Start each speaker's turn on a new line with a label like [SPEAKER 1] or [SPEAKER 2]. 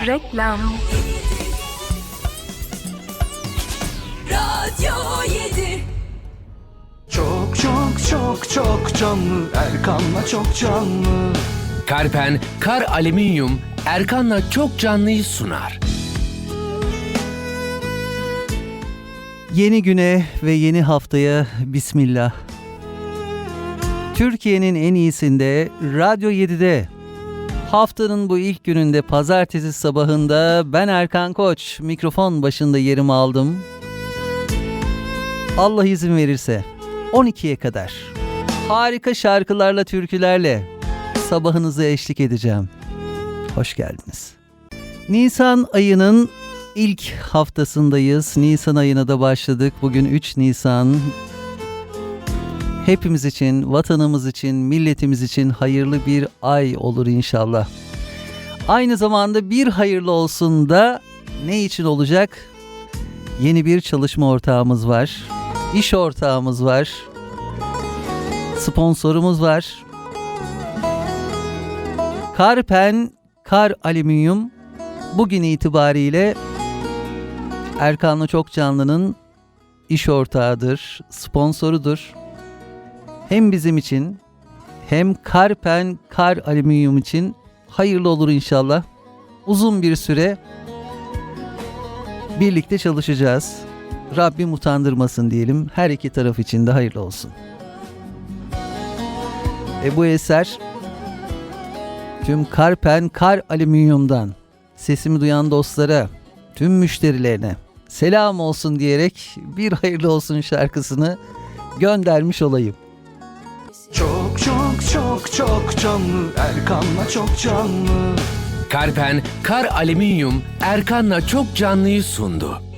[SPEAKER 1] Reklam.
[SPEAKER 2] Radyo 7
[SPEAKER 3] Çok çok çok çok canlı. Erkan'la çok canlı.
[SPEAKER 4] Karpen Kar Alüminyum Erkan'la çok canlıyı sunar.
[SPEAKER 5] Yeni güne ve yeni haftaya bismillah. Türkiye'nin en iyisinde Radyo 7'de haftanın bu ilk gününde pazartesi sabahında ben Erkan Koç mikrofon başında yerimi aldım. Allah izin verirse 12'ye kadar harika şarkılarla türkülerle sabahınıza eşlik edeceğim. Hoş geldiniz. Nisan ayının ilk haftasındayız. Nisan ayına da başladık. Bugün 3 Nisan. Hepimiz için, vatanımız için, milletimiz için hayırlı bir ay olur inşallah. Aynı zamanda bir hayırlı olsun da ne için olacak? Yeni bir çalışma ortağımız var. İş ortağımız var. Sponsorumuz var. Karpen Kar Alüminyum bugün itibariyle Erkan'la Çok Canlı'nın iş ortağıdır, sponsorudur. Hem bizim için hem Karpen Kar Alüminyum için hayırlı olur inşallah. Uzun bir süre birlikte çalışacağız. Rabbim utandırmasın diyelim. Her iki taraf için de hayırlı olsun. E bu eser tüm Karpen Kar Alüminyum'dan sesimi duyan dostlara, tüm müşterilerine selam olsun diyerek bir hayırlı olsun şarkısını göndermiş olayım.
[SPEAKER 3] Çok çok çok canlı Erkan'la çok canlı
[SPEAKER 4] Karpen Kar Alüminyum Erkan'la çok canlıyı sundu.
[SPEAKER 2] 7